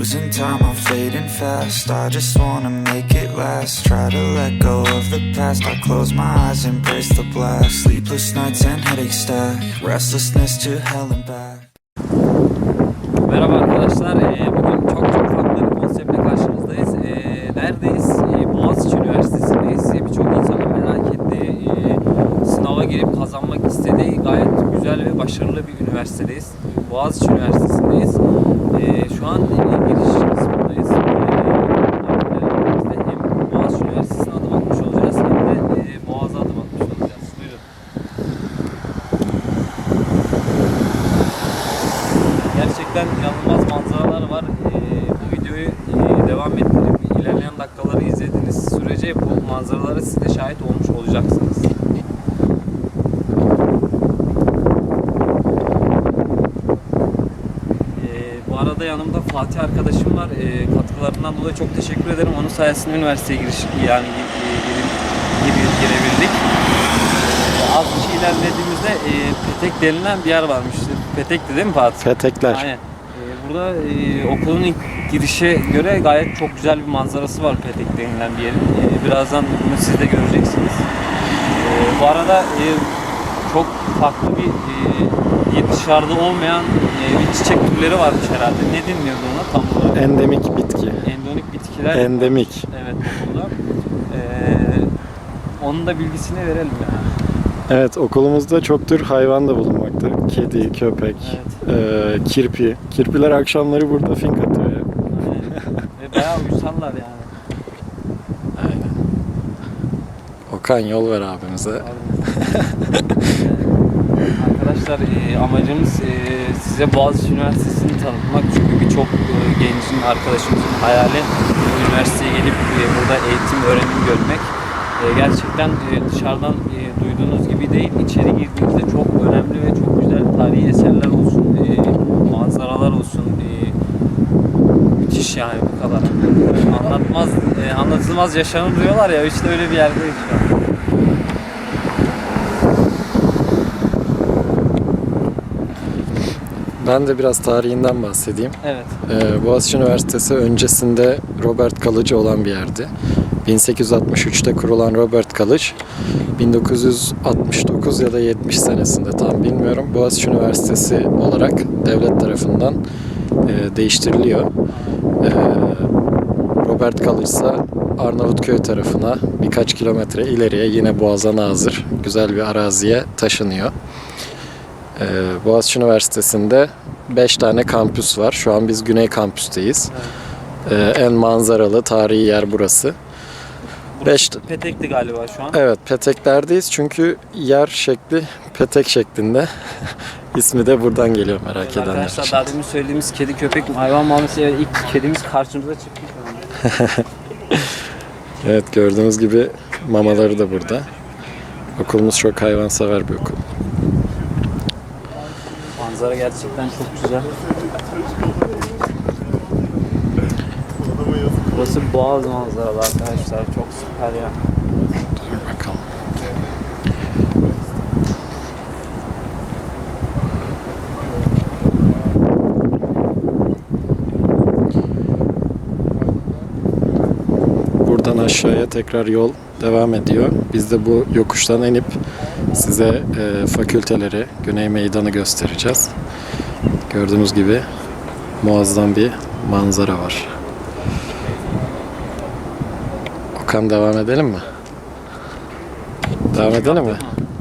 Losing time, I'm fading fast. I just wanna make it last. Try to let go of the past. I close my eyes, embrace the blast. Sleepless nights and headache stack. Restlessness to hell and back. Merhaba arkadaşlar. Ee, bugün çok çok farklı bir konseptle karşınızdayız. Ee, neredeyiz? Ee, Boğaziçi Üniversitesi'ndeyiz. Ee, Birçok insanın merak ettiği, e, sınava girip kazanmak istediği gayet güzel ve başarılı bir üniversitedeyiz. Boğaziçi Üniversitesi'ndeyiz. Ee, şu an e, giriş kısmındayız. Ee, biz de hem Boğaziçi Üniversitesi'ne adım atmış olacağız hem de e, Boğaz'a adım atmış olacağız. Buyurun. Gerçekten inanılmaz manzaralar var. Ee, bu videoyu e, devam ettirip ilerleyen izlediğiniz sürece bu manzaralara siz de şahit olmuş olacaksınız. Ee, bu arada yanımda Fatih arkadaşım var. Ee, katkılarından dolayı çok teşekkür ederim. Onun sayesinde üniversiteye giriş yani e, girim, gir- girebildik. Ee, az bir şey ilerlediğimizde e, Petek denilen bir yer varmış. Petek'ti değil mi Fatih? Petekler. Aynen. Ee, burada e, okulun ilk girişe göre gayet çok güzel bir manzarası var Petek denilen bir yerin. Ee, birazdan bunu siz de göreceksiniz. Ee, bu arada e, çok farklı bir e, dışarıda olmayan e, bir çiçek türleri varmış herhalde. Ne deniliyordu ona tam olarak? Endemik bitki. Endonik bitkiler. Endemik. Evet okulda. Ee, onun da bilgisini verelim yani. Evet okulumuzda çok tür hayvan da bulunmakta. Kedi, köpek, eee, kirpi. Kirpiler akşamları burada fink atıyor ya. Uysallar yani. Aynen. Okan yol ver abimize. Arkadaşlar e, amacımız e, size Boğaziçi Üniversitesi'ni tanıtmak. Çünkü birçok e, gencin, arkadaşımızın hayali bu üniversiteye gelip e, burada eğitim, öğrenim görmek. E, gerçekten e, dışarıdan e, duyduğunuz gibi değil, içeri girdiğinizde çok önemli ve çok güzel tarihi eserler olsun, e, manzaralar olsun. Müthiş yani bu kadar. Anlatmaz, e, anlatılmaz yaşanır diyorlar ya işte öyle bir yerdeyiz şu an. Ben de biraz tarihinden bahsedeyim. Evet. Ee, Boğaziçi Üniversitesi öncesinde Robert Kalıcı olan bir yerdi. 1863'te kurulan Robert Kalıç 1969 ya da 70 senesinde tam bilmiyorum Boğaziçi Üniversitesi olarak devlet tarafından e, değiştiriliyor. E, Robert Kalıç ise Arnavutköy tarafına birkaç kilometre ileriye yine Boğaz'a nazır güzel bir araziye taşınıyor. E, Boğaziçi Üniversitesi'nde 5 tane kampüs var. Şu an biz Güney Kampüs'teyiz. Ee, en manzaralı tarihi yer burası. Beş, Petek'ti galiba şu an. evet peteklerdeyiz çünkü yer şekli petek şeklinde. İsmi de buradan geliyor merak Evet, edenler Arkadaşlar için. daha demin söylediğimiz kedi köpek hayvan muamelesi evet, ilk kedimiz karşımıza çıktı. Evet gördüğünüz gibi mamaları da burada. Okulumuz çok hayvansever bir okul. Manzara gerçekten çok güzel. Burası boğaz manzaralı arkadaşlar çok süper ya. Dur bakalım. Buradan aşağıya tekrar yol devam ediyor. Biz de bu yokuştan inip size e, fakülteleri, Güney Meydanı göstereceğiz. Gördüğünüz gibi muazzam bir manzara var. Okan devam edelim mi? Devam edelim mi?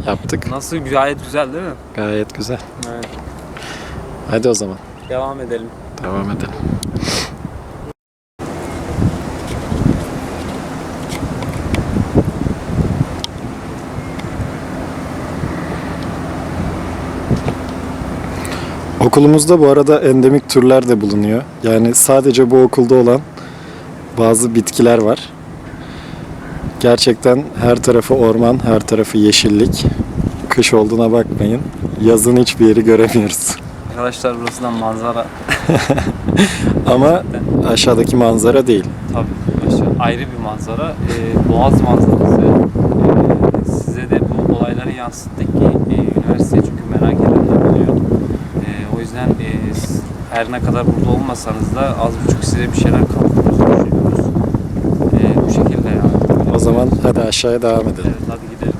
Yaptık. Nasıl gayet güzel değil mi? Gayet güzel. Evet. Hadi o zaman Devam edelim. devam edelim. Okulumuzda bu arada endemik türler de bulunuyor. Yani sadece bu okulda olan bazı bitkiler var. Gerçekten her tarafı orman, her tarafı yeşillik. Kış olduğuna bakmayın. Yazın hiçbir yeri göremiyoruz. Arkadaşlar burası da manzara. Ama aşağıdaki manzara değil. Tabii aşağı ayrı bir manzara. Ee, boğaz manzarası. Ee, size de bu olayları yansıttık ki e, üniversiteyi çünkü merak edenler oluyor. Ee, o yüzden e, her ne kadar burada olmasanız da az buçuk size bir şeyler düşünüyoruz. Ee, bu şekilde yani. O zaman hadi aşağıya devam edelim. Evet hadi gidelim.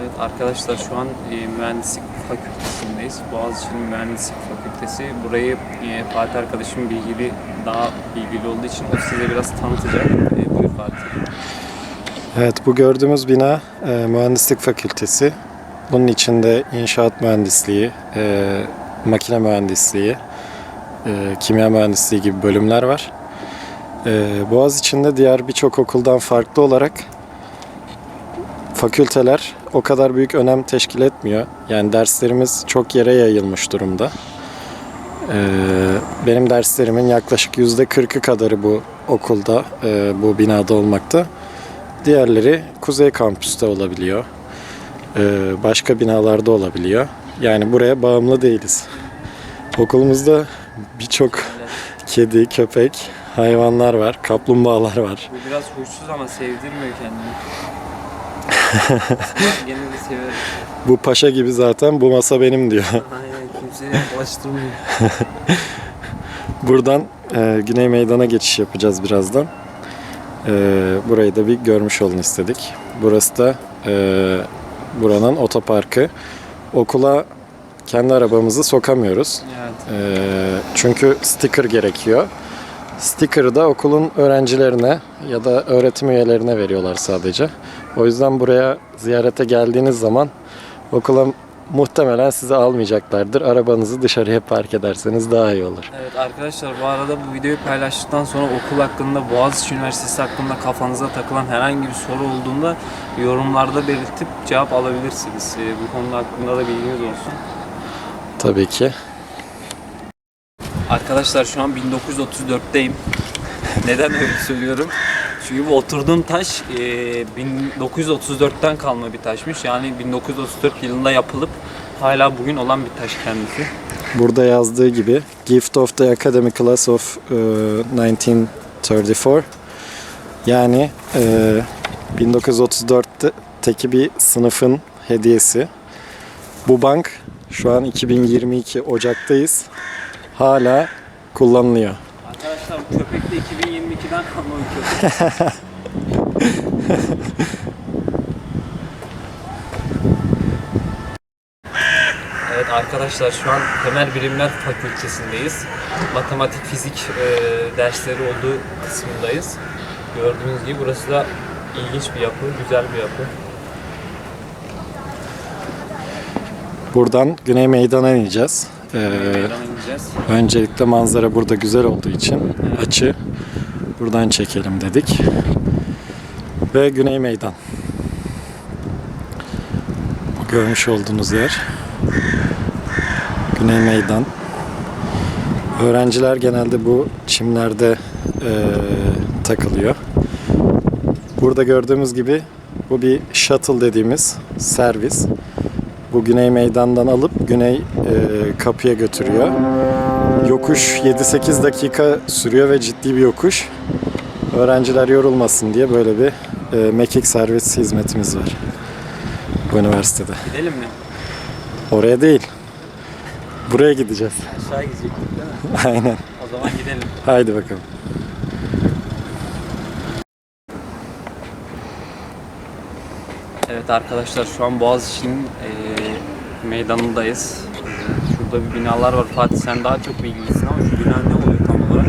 Evet arkadaşlar şu an e, mühendislik fakültesindeyiz. Boğaziçi Mühendislik Fakültesi. Burayı e, Fatih arkadaşım bilgili, daha bilgili olduğu için o size biraz tanıtacak. E, buyur Fatih. Evet bu gördüğümüz bina e, mühendislik fakültesi. Bunun içinde inşaat mühendisliği, e, makine mühendisliği, e, kimya mühendisliği gibi bölümler var. E, Boğaz içinde diğer birçok okuldan farklı olarak fakülteler o kadar büyük önem teşkil etmiyor. Yani derslerimiz çok yere yayılmış durumda. E, benim derslerimin yaklaşık yüzde 40'ı kadarı bu okulda, e, bu binada olmakta. Diğerleri kuzey kampüste olabiliyor. Ee, başka binalarda olabiliyor. Yani buraya bağımlı değiliz. Okulumuzda birçok kedi, köpek, hayvanlar var, kaplumbağalar var. Bu biraz huysuz ama sevdirmiyor kendini. Gene de severim. Bu paşa gibi zaten bu masa benim diyor. Aynen kimseye bulaştırmıyor. Buradan e, Güney Meydan'a geçiş yapacağız birazdan. E, burayı da bir görmüş olun istedik. Burası da e, buranın otoparkı. Okula kendi arabamızı sokamıyoruz. Evet. Ee, çünkü sticker gerekiyor. Sticker'ı da okulun öğrencilerine ya da öğretim üyelerine veriyorlar sadece. O yüzden buraya ziyarete geldiğiniz zaman okula muhtemelen sizi almayacaklardır. Arabanızı dışarıya park ederseniz daha iyi olur. Evet arkadaşlar bu arada bu videoyu paylaştıktan sonra okul hakkında Boğaziçi Üniversitesi hakkında kafanıza takılan herhangi bir soru olduğunda yorumlarda belirtip cevap alabilirsiniz. Ee, bu konuda hakkında da bilginiz olsun. Tabii ki. Arkadaşlar şu an 1934'teyim. Neden öyle söylüyorum? Çünkü bu oturduğum taş e, 1934'ten kalma bir taşmış. Yani 1934 yılında yapılıp hala bugün olan bir taş kendisi. Burada yazdığı gibi Gift of the Academy Class of e, 1934 yani e, 1934'teki bir sınıfın hediyesi. Bu bank şu an 2022 Ocak'tayız. Hala kullanılıyor. Arkadaşlar bu köpek de 2022'den kalma bir köpek. Evet arkadaşlar şu an Temel Bilimler Fakültesindeyiz. Matematik, fizik e, dersleri olduğu kısmındayız. Gördüğünüz gibi burası da ilginç bir yapı, güzel bir yapı. Buradan Güney Meydan'a ineceğiz. E, ineceğiz. öncelikle manzara burada güzel olduğu için açı buradan çekelim dedik. Ve Güney Meydan. Görmüş olduğunuz yer. Güney Meydan. Öğrenciler genelde bu çimlerde eee, takılıyor. Burada gördüğümüz gibi bu bir shuttle dediğimiz servis. Bu Güney Meydan'dan alıp Güney eee, kapıya götürüyor. Yokuş 7-8 dakika sürüyor ve ciddi bir yokuş. Öğrenciler yorulmasın diye böyle bir eee, mekik servis hizmetimiz var bu üniversitede. Gidelim mi? Oraya değil. Buraya gideceğiz. Aşağı gidecektik değil mi? Aynen. O zaman gidelim. Haydi bakalım. Evet arkadaşlar şu an Boğaziçi'nin e, meydanındayız. Şurada bir binalar var. Fatih sen daha çok bilgilisin ama şu bina ne oluyor tam olarak?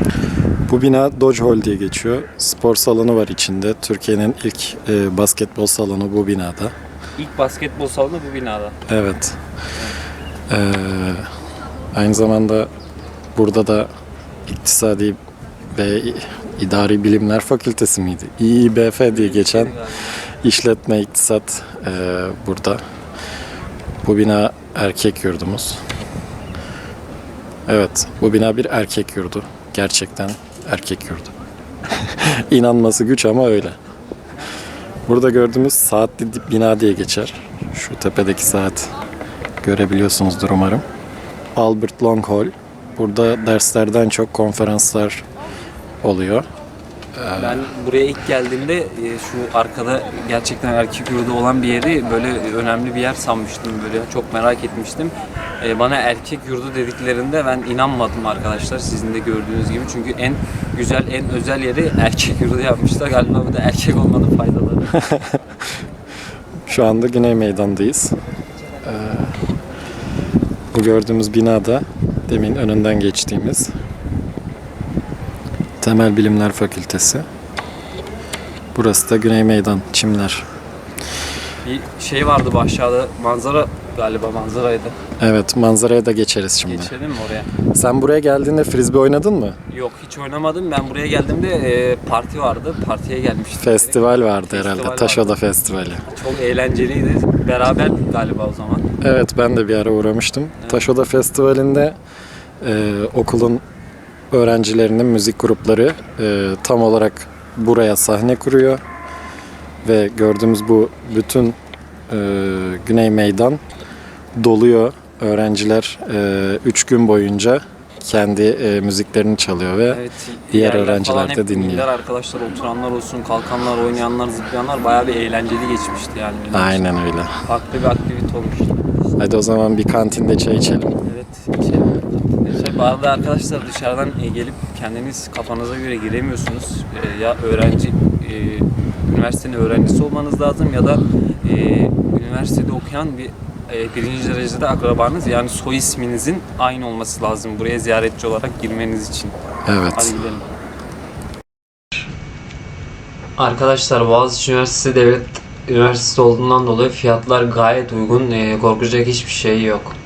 Bu bina Dodge Hall diye geçiyor. Spor salonu var içinde. Türkiye'nin ilk e, basketbol salonu bu binada. İlk basketbol salonu bu binada. Evet. Ee, aynı zamanda burada da İktisadi ve İdari Bilimler Fakültesi miydi? İİBF diye geçen işletme, iktisat e, burada. Bu bina erkek yurdumuz. Evet, bu bina bir erkek yurdu. Gerçekten erkek yurdu. İnanması güç ama öyle. Burada gördüğümüz saatli bina diye geçer. Şu tepedeki saat görebiliyorsunuzdur umarım. Albert Long Hall. Burada derslerden çok konferanslar oluyor. Ben buraya ilk geldiğimde e, şu arkada gerçekten erkek yurdu olan bir yeri böyle önemli bir yer sanmıştım böyle çok merak etmiştim. E, Bana erkek yurdu dediklerinde ben inanmadım arkadaşlar sizin de gördüğünüz gibi çünkü en güzel en özel yeri erkek yurdu yapmışlar galiba bu da erkek olmanın faydaları. Şu anda Güney Meydan'dayız. Ee, bu gördüğümüz binada demin önünden geçtiğimiz Temel Bilimler Fakültesi. Burası da Güney Meydan, Çimler. Bir şey vardı bu aşağıda manzara galiba manzaraydı. Evet, manzaraya da geçeriz şimdi. Geçelim mi oraya? Sen buraya geldiğinde frisbee oynadın mı? Yok hiç oynamadım. Ben buraya geldiğimde e, parti vardı. Partiye gelmiştim. Festival vardı Festival herhalde, vardı. Taşoda Festivali. Çok eğlenceliydi. Beraber galiba o zaman. Evet, ben de bir ara uğramıştım. Taşoda Festivali'nde e, okulun öğrencilerinin müzik grupları e, tam olarak buraya sahne kuruyor. Ve gördüğümüz bu bütün e, Güney Meydan doluyor. Öğrenciler 3 gün boyunca kendi e, müziklerini çalıyor ve Evet. Diğer öğrenciler de dinliyor. ünlüler arkadaşlar oturanlar olsun, kalkanlar, oynayanlar, zıplayanlar bayağı bir eğlenceli geçmişti yani. aynen öyle. Farklı bir aktivite olmuştu. Hadi o zaman bir kantinde çay içelim. Bu arada arkadaşlar dışarıdan e, gelip kendiniz kafanıza göre giremiyorsunuz. E, ya öğrenci, e, üniversitenin öğrencisi olmanız lazım ya da üniversitede okuyan bir birinci derecede akrabanız yani soy isminizin aynı olması lazım buraya ziyaretçi olarak girmeniz için. Evet. Hadi gidelim. Arkadaşlar Boğaziçi Üniversitesi Devlet Üniversitesi olduğundan dolayı fiyatlar gayet uygun. Korkacak hiçbir şey yok.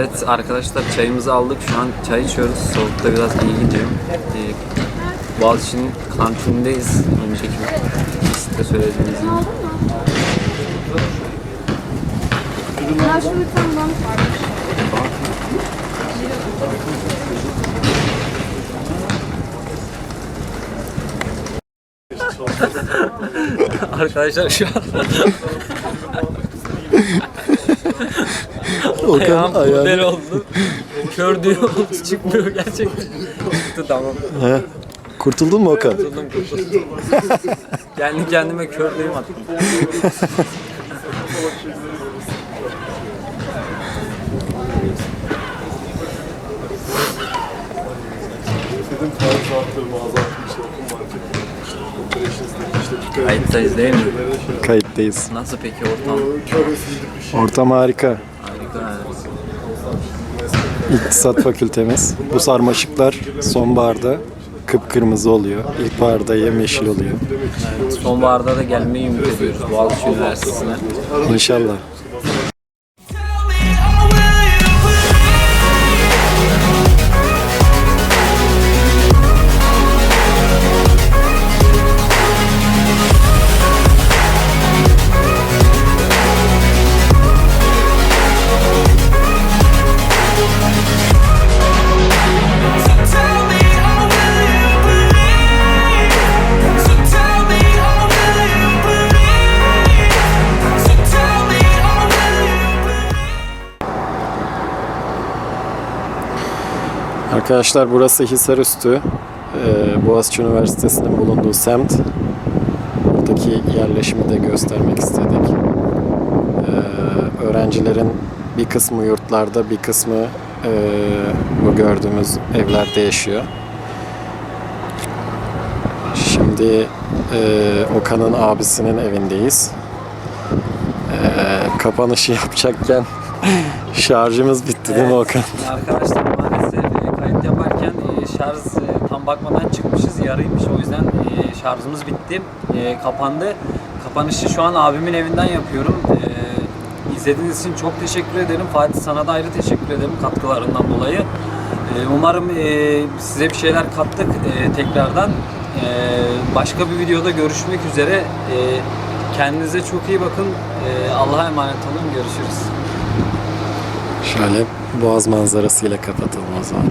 Evet arkadaşlar çayımızı aldık. Şu an çay içiyoruz. Soğukta biraz iyi gidiyor. Ee, Boğaziçi'nin kantinindeyiz. Önceki liste söylediğiniz gibi. Ya var. Arkadaşlar şu an Okan ayağım model oldu. Kör diyor oldu çıkmıyor gerçekten. Çıktı tamam. Kurtuldun mu Okan? Kurtuldum kurtuldum. Kendi kendime kör düğüm attım. Kayıttayız değil mi? Kayıttayız. Nasıl peki ortam? Ortam harika. İktisat fakültemiz. Bu sarmaşıklar sonbaharda kıpkırmızı oluyor. İlkbaharda yemyeşil oluyor. Sonbaharda da gelmeyi ümit ediyoruz Boğaziçi Üniversitesi'ne. İnşallah. Arkadaşlar burası Hisarüstü. Ee, Boğaziçi Üniversitesi'nin bulunduğu semt. Buradaki yerleşimi de göstermek istedik. Ee, öğrencilerin bir kısmı yurtlarda, bir kısmı ee, bu gördüğümüz evlerde yaşıyor. Şimdi ee, Okan'ın abisinin evindeyiz. Ee, kapanışı yapacakken şarjımız bitti değil mi Okan? Arkadaşlar maalesef e, kayıt yaparken e, şarj e, tam bakmadan çıkmışız yarıymış. O yüzden e, şarjımız bitti E, kapandı. Kapanışı şu an abimin evinden yapıyorum. E, izlediğiniz için çok teşekkür ederim. Fatih sana da ayrı teşekkür ederim katkılarından dolayı. E, umarım e, size bir şeyler kattık e, tekrardan. E, başka bir videoda görüşmek üzere. E, kendinize çok iyi bakın. E, Allah'a emanet olun. Görüşürüz. Şöyle boğaz manzarasıyla kapatalım o zaman.